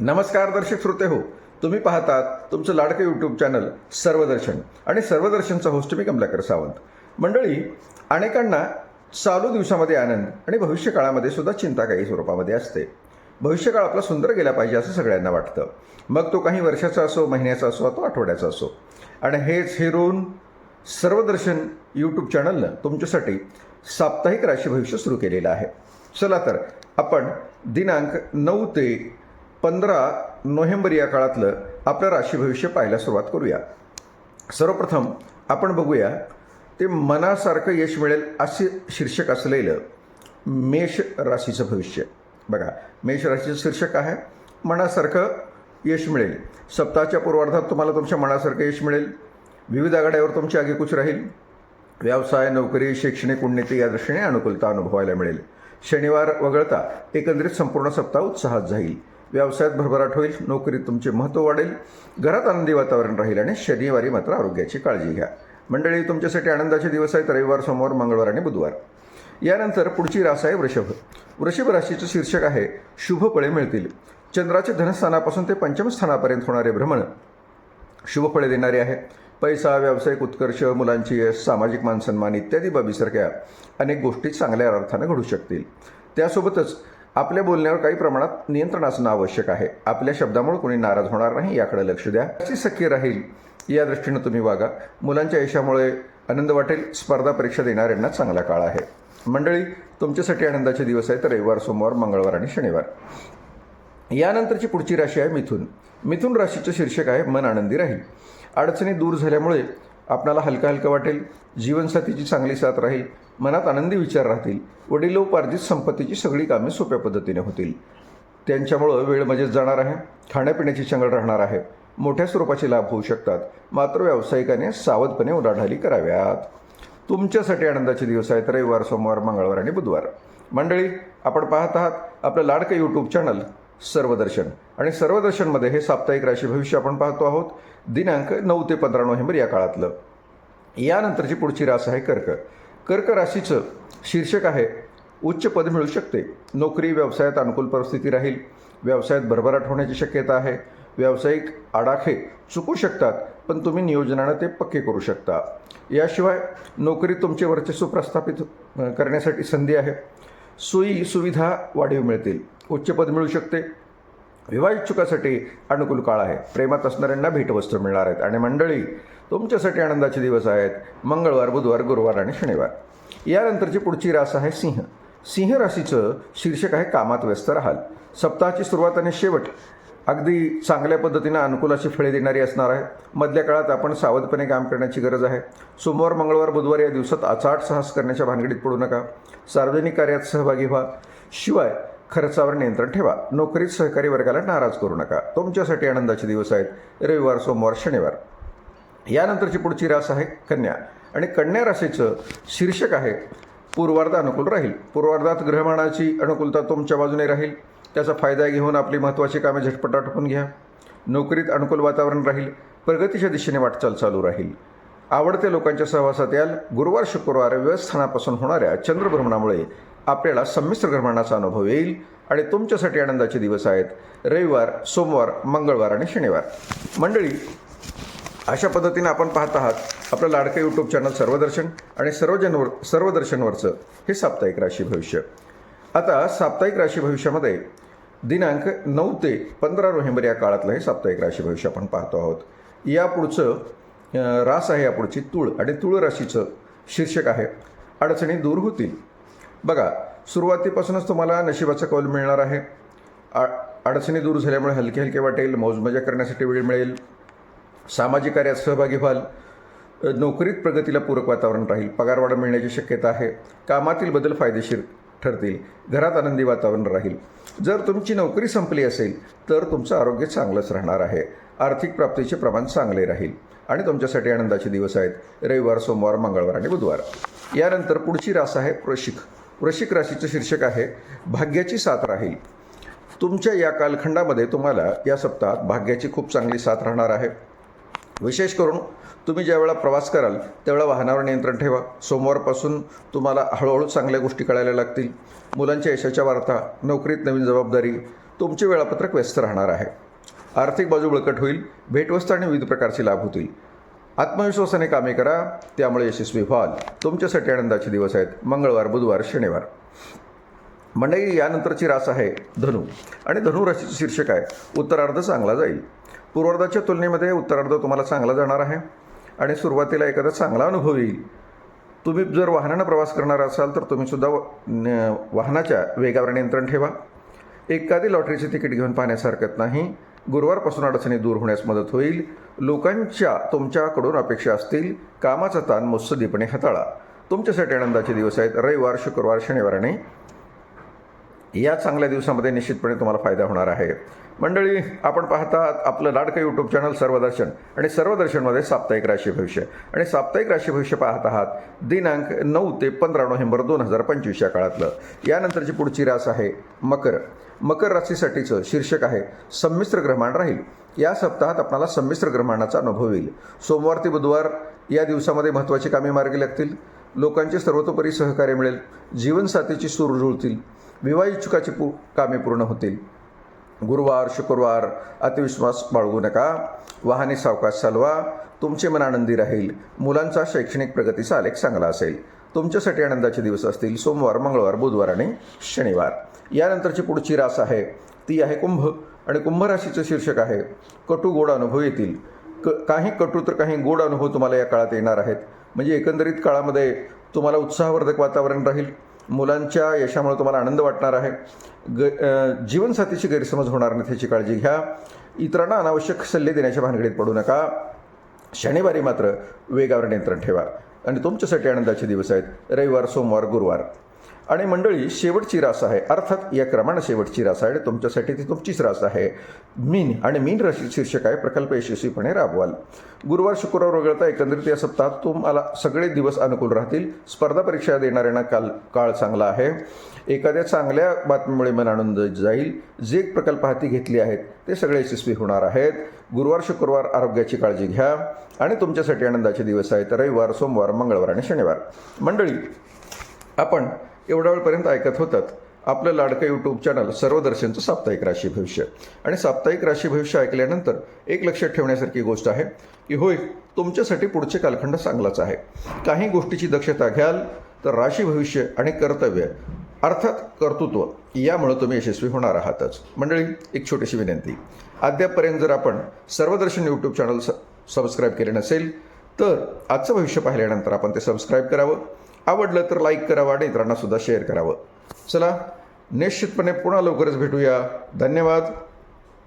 नमस्कार दर्शक श्रोते हो तुम्ही पाहतात तुमचं लाडकं यूट्यूब चॅनल सर्वदर्शन आणि सर्वदर्शनचा होस्ट मी कमलाकर सावंत. मंडळी अनेकांना चालू दिवसामध्ये आनंद आणि भविष्यकाळामध्ये सुद्धा चिंता काही स्वरूपामध्ये असते. भविष्यकाळ आपला सुंदर गेला पाहिजे असं सगळ्यांना वाटतं. मग तो काही वर्षाचा असो महिन्याचा असो तो आठवड्याचा असो. आणि हेच हिरून सर्वदर्शन यूट्यूब चॅनलनं तुमच्यासाठी साप्ताहिक राशी भविष्य सुरू केलेलं आहे. चला तर आपण दिनांक नऊ ते पंधरा नोव्हेंबर या काळातलं आपलं राशी भविष्य पाहायला सुरुवात करूया. सर्वप्रथम आपण बघूया ते मनासारखं यश मिळेल असे शीर्षक असलेलं मेष राशीचं भविष्य. बघा मेष राशीचं शीर्षक आहे मनासारखं यश मिळेल. सप्ताहाच्या पूर्वार्धात तुम्हाला तुमच्या मनासारखं यश मिळेल. विविध आघाड्यावर तुमची आगेकूच राहील. व्यवसाय नोकरी शैक्षणिक उन्नती या दृष्टीने अनुकूलता अनुभवायला मिळेल. शनिवार वगळता एकंदरीत संपूर्ण सप्ताह उत्साहात जाईल. व्यवसायात भरभराट होईल नोकरीत तुमचे महत्त्व वाढेल घरात आनंदी वातावरण राहील आणि शनिवारी मात्र आरोग्याची काळजी घ्या. मंडळी तुमच्यासाठी आनंदाचे दिवस आहेत. रविवार सोमवार मंगळवार आणि बुधवार. यानंतर पुढची रास आहे वृषभ. वृषभ राशीचं शीर्षक आहे शुभ फळे मिळतील. चंद्राचे धनस्थानापासून ते पंचमस्थानापर्यंत होणारे भ्रमण शुभ फळे देणारे आहे. पैसा व्यावसायिक उत्कर्ष मुलांची यश सामाजिक मानसन्मान इत्यादी बाबीसारख्या अनेक गोष्टी चांगल्या अर्थानं घडू शकतील. त्यासोबतच आपल्या बोलण्यावर काही प्रमाणात नियंत्रण असणं आवश्यक आहे. आपल्या शब्दामुळे कोणी नाराज होणार नाही याकडे लक्ष द्या. अशी सख्य राहील या दृष्टीनं तुम्ही वागा. मुलांच्या यशामुळे आनंद वाटेल स्पर्धा परीक्षा देणाऱ्यांना चांगला काळ आहे. मंडळी तुमच्यासाठी आनंदाचे दिवस आहेत. रविवार सोमवार मंगळवार आणि शनिवार. यानंतरची पुढची राशी आहे मिथुन. मिथुन राशीचं शीर्षक आहे मन आनंदी राहील. अडचणी दूर झाल्यामुळे आपणाला हलकं हलकं वाटेल जीवनसाथीची चांगली साथ राहील मनात आनंदी विचार राहतील वडिलोपार्जित संपत्तीची सगळी कामे सोप्या पद्धतीने होतील. त्यांच्यामुळं वेळ मजेत जाणार आहे खाण्यापिण्याची चंगळ राहणार आहे मोठ्या स्वरूपाचे लाभ होऊ शकतात मात्र व्यावसायिकाने सावधपणे उलाढाली कराव्यात. तुमच्यासाठी आनंदाचे दिवस आहेत रविवार सोमवार मंगळवार आणि बुधवार. मंडळी आपण पाहत आहात आपलं लाडकं यूट्यूब चॅनल सर्वदर्शन. आणि सर्वदर्शनमध्ये हे साप्ताहिक राशी भविष्य आपण पाहतो आहोत. दिनांक नऊ ते पंधरा नोव्हेंबर या काळातलं. यानंतरची पुढची रास आहे कर्क. कर्क राशीचं शीर्षक आहे उच्च पद मिळू शकते. नोकरी व्यवसायात अनुकूल परिस्थिती राहील. व्यवसायात भरभराट होण्याची शक्यता आहे. व्यावसायिक आडाखे चुकू शकतात पण तुम्ही नियोजनानं ते पक्के करू शकता. याशिवाय नोकरी तुमचे वर्चस्व प्रस्थापित करण्यासाठी संधी आहे. सोयी सुविधा वाढीव मिळतील. उच्चपद मिळू शकते. विवाह इच्छुकासाठी अनुकूल काळ आहे. प्रेमात असणाऱ्यांना भेटवस्तू मिळणार आहेत. आणि मंडळी तुमच्यासाठी आनंदाचे दिवस आहेत. मंगळवार बुधवार गुरुवार आणि शनिवार. यानंतरची पुढची रास आहे सिंह. सिंह राशीचं शीर्षक आहे कामात व्यस्त राहाल. सप्ताहाची सुरुवात आणि शेवट अगदी चांगल्या पद्धतीनं अनुकूलाची फळे देणारी असणार आहे. मधल्या काळात आपण सावधपणे काम करण्याची गरज आहे. सोमवार मंगळवार बुधवार या दिवसात आचाट साहस करण्याच्या भानगडीत पडू नका. सार्वजनिक कार्यात सहभागी व्हा. शिवाय खर्चावर नियंत्रण ठेवा. नोकरीत सहकारी वर्गाला नाराज करू नका. तुमच्यासाठी आनंदाचे दिवस आहेत. रविवार सोमवार शनिवार. यानंतरची पुढची रास आहे कन्या. आणि कन्या राशीचं शीर्षक आहे पूर्वार्ध अनुकूल राहील. पूर्वार्धात ग्रहमानाची अनुकूलता तुमच्या बाजूने राहील. त्याचा फायदा घेऊन आपली महत्त्वाची कामे झटपट आटपून घ्या. नोकरीत अनुकूल वातावरण राहील. प्रगतीच्या दिशेने वाटचाल चालू राहील. आवडत्या लोकांच्या सहवासात याल. गुरुवार शुक्रवार व्यवस्थानापासून होणाऱ्या चंद्रभ्रमणामुळे आपल्याला संमिश्र ग्रहणाचा अनुभव येईल आणि तुमच्यासाठी आनंदाचे दिवस आहेत. रविवार सोमवार मंगळवार आणि शनिवार. मंडळी अशा पद्धतीनं आपण पाहत आहात आपलं लाडकं यूट्यूब चॅनल सर्वदर्शन आणि सर्वजनवर सर्वदर्शनवरचं हे साप्ताहिक राशी भविष्य. आता साप्ताहिक राशी भविष्यामध्ये दिनांक नऊ ते पंधरा नोव्हेंबर या काळातलं हे साप्ताहिक राशी भविष्य आपण पाहतो आहोत. यापुढचं रास आहे या पुढची आणि तुळ राशीचं शीर्षक आहे. अडचणी दूर होतील. बघा सुरुवातीपासूनच तुम्हाला नशिबाचा कौल मिळणार आहे. आ अडचणी दूर झाल्यामुळे हलके हलके वाटेल मौजमजा करण्यासाठी वेळ मिळेल सामाजिक कार्यात सहभागी व्हाल नोकरीत प्रगतीला पूरक वातावरण राहील पगारवाढ मिळण्याची शक्यता आहे कामातील बदल फायदेशीर ठरतील घरात आनंदी वातावरण राहील. जर तुमची नोकरी संपली असेल तर तुमचं आरोग्य चांगलंच राहणार आहे. आर्थिक प्राप्तीचे प्रमाण चांगले राहील. आणि तुमच्यासाठी आनंदाचे दिवस आहेत. रविवार सोमवार मंगळवार आणि बुधवार. यानंतर पुढची रास आहे वृश्चिक वृश्चिक राशीचं शीर्षक आहे भाग्याची साथ राहील. तुमच्या या कालखंडामध्ये तुम्हाला या सप्ताहात भाग्याची खूप चांगली साथ राहणार आहे. विशेष करून तुम्ही ज्यावेळा प्रवास कराल त्यावेळा वाहनावर नियंत्रण ठेवा. सोमवारपासून तुम्हाला हळूहळू चांगल्या गोष्टी कळायला लागतील. मुलांच्या यशाच्या वार्ता नोकरीत नवीन जबाबदारी तुमचे वेळापत्रक व्यस्त राहणार आहे. आर्थिक बाजू बळकट होईल भेटवस्तू आणि विविध प्रकारचे लाभ होतील. आत्मविश्वासाने कामे करा त्यामुळे यशस्वी व्हाल. तुमच्यासाठी आनंदाचे दिवस आहेत. मंगळवार बुधवार शनिवार. मंडळी यानंतरची रास आहे धनु. आणि धनु राशीचं शीर्षक आहे उत्तरार्ध चांगला जाईल. पूर्वार्धाच्या तुलनेमध्ये उत्तरार्ध तुम्हाला चांगला जाणार आहे. आणि सुरुवातीला एखादा चांगला अनुभव येईल. तुम्ही जर वाहनानं प्रवास करणार असाल तर तुम्हीसुद्धा व- न- वाहनाच्या वेगावर नियंत्रण ठेवा. एखादी लॉटरीचे तिकीट घेऊन पाहण्यास हरकत नाही. गुरुवारपासून अडचणी दूर होण्यास मदत होईल. लोकांच्या तुमच्याकडून अपेक्षा असतील. कामाचा ताण मुत्सदीपणे हाताळा. तुमच्यासाठी आनंदाचे दिवस आहेत. रविवार शुक्रवार शनिवार आणि या चांगल्या दिवसामध्ये निश्चितपणे तुम्हाला फायदा होणार आहे. मंडळी आपण पाहतात आपलं लाडकं यूट्यूब चॅनल सर्वदर्शन आणि सर्वदर्शनमध्ये साप्ताहिक राशी भविष्य. आणि साप्ताहिक राशी भविष्य पाहत आहात दिनांक नऊ ते पंधरा नोव्हेंबर दोन हजार पंचवीस या काळातलं. यानंतरची पुढची रास आहे मकर. मकर राशीसाठीचं शीर्षक आहे संमिश्र ग्रहमाण राहील. या सप्ताहात आपणाला संमिश्र ग्रहमाणाचा अनुभव येईल. सोमवार ते बुधवार या दिवसामध्ये महत्त्वाची कामे मार्गी लागतील. लोकांचे सर्वतोपरी सहकार्य मिळेल. जीवनसाथीची सूर जुळतील. विवाह इच्छुकाची पू कामे पूर्ण होतील. गुरुवार शुक्रवार अतिविश्वास बाळगू नका. वाहने सावकाश चालवा. तुमचे मन आनंदी राहील. मुलांचा शैक्षणिक प्रगतीचा आलेख चांगला असेल. तुमच्यासाठी आनंदाचे दिवस असतील. सोमवार मंगळवार बुधवार आणि शनिवार. यानंतरची पुढची रास आहे. ती आहे कुंभ आणि कुंभ राशीचं शीर्षक आहे. कटू गोड अनुभव येतील. क काही कटू तर काही गोड अनुभव तुम्हाला या काळात येणार आहेत. म्हणजे एकंदरीत काळामध्ये तुम्हाला उत्साहवर्धक वातावरण राहील. मुलांच्या यशामुळे तुम्हाला आनंद वाटणार आहे. ग जीवनसाथीची गैरसमज होणार नाही त्याची काळजी घ्या. इतरांना अनावश्यक सल्ले देण्याच्या भानगडीत पडू नका. शनिवारी मात्र वेगावर नियंत्रण ठेवा. आणि तुमच्यासाठी आनंदाचे दिवस आहेत. रविवार सोमवार गुरुवार. आणि मंडळी शेवटची रास आहे. अर्थात या क्रमानं शेवटची रास आहे आणि तुमच्यासाठी ती तुमचीच रास आहे. मीन आणि मीन राशी शीर्षक आहे प्रकल्प यशस्वीपणे राबवाल. गुरुवार शुक्रवार वगळता एकंदरीत या सप्ताहात तुम्हाला सगळे दिवस अनुकूल राहतील. स्पर्धा परीक्षा देणाऱ्यांना काल काळ चांगला आहे. एखाद्या चांगल्या बातमीमुळे मन आनंद जाईल. जे प्रकल्प हाती घेतले आहेत ते सगळे यशस्वी होणार आहेत. गुरुवार शुक्रवार आरोग्याची काळजी घ्या आणि तुमच्यासाठी आनंदाचे दिवस आहेत. रविवार सोमवार मंगळवार आणि शनिवार. मंडळी आपण एवढ्या वेळपर्यंत ऐकत होतात. आपलं लाडकं यूट्यूब चॅनल सर्वदर्शनचं साप्ताहिक राशी भविष्य. आणि साप्ताहिक राशी भविष्य ऐकल्यानंतर एक लक्षात ठेवण्यासारखी गोष्ट आहे की होय तुमच्यासाठी पुढचे कालखंड चांगलाच आहे. काही गोष्टीची दक्षता घ्याल तर राशी भविष्य आणि कर्तव्य अर्थात कर्तृत्व यामुळं तुम्ही यशस्वी होणार आहातच. मंडळी एक छोटीशी विनंती. अद्यापपर्यंत जर आपण सर्वदर्शन यूट्यूब चॅनल स सबस्क्राईब केले नसेल तर आजचं भविष्य पाहिल्यानंतर आपण ते सबस्क्राईब करावं. आवडलं तर लाईक करावं आणि इतरांना सुद्धा शेअर करावं. चला निश्चितपणे पुन्हा लवकरच भेटूया. धन्यवाद.